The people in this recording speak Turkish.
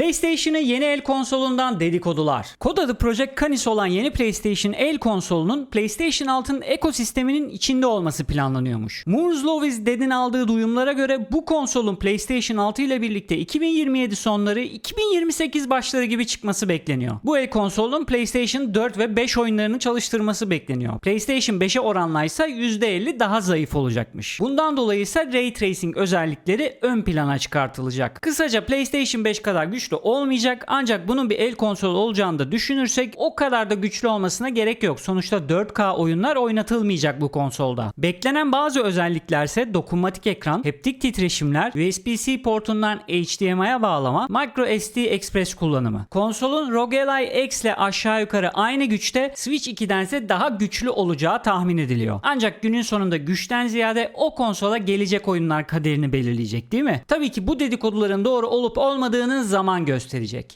PlayStation'ın yeni el konsolundan dedikodular. Kod adı Project Canis olan yeni PlayStation el konsolunun PlayStation 6'nın ekosisteminin içinde olması planlanıyormuş. Moore's Law is Dead'in aldığı duyumlara göre bu konsolun PlayStation 6 ile birlikte 2027 sonları 2028 başları gibi çıkması bekleniyor. Bu el konsolun PlayStation 4 ve 5 oyunlarını çalıştırması bekleniyor. PlayStation 5'e oranlaysa %50 daha zayıf olacakmış. Bundan dolayı ise Ray Tracing özellikleri ön plana çıkartılacak. Kısaca PlayStation 5 kadar güçlü olmayacak ancak bunun bir el konsolu olacağını da düşünürsek o kadar da güçlü olmasına gerek yok. Sonuçta 4K oyunlar oynatılmayacak bu konsolda. Beklenen bazı özelliklerse dokunmatik ekran, heptik titreşimler, USB-C portundan HDMI'ye bağlama, micro SD Express kullanımı. Konsolun ROG Ally X ile aşağı yukarı aynı güçte Switch 2'dense daha güçlü olacağı tahmin ediliyor. Ancak günün sonunda güçten ziyade o konsola gelecek oyunlar kaderini belirleyecek değil mi? Tabii ki bu dedikoduların doğru olup olmadığını zaman gösterecek.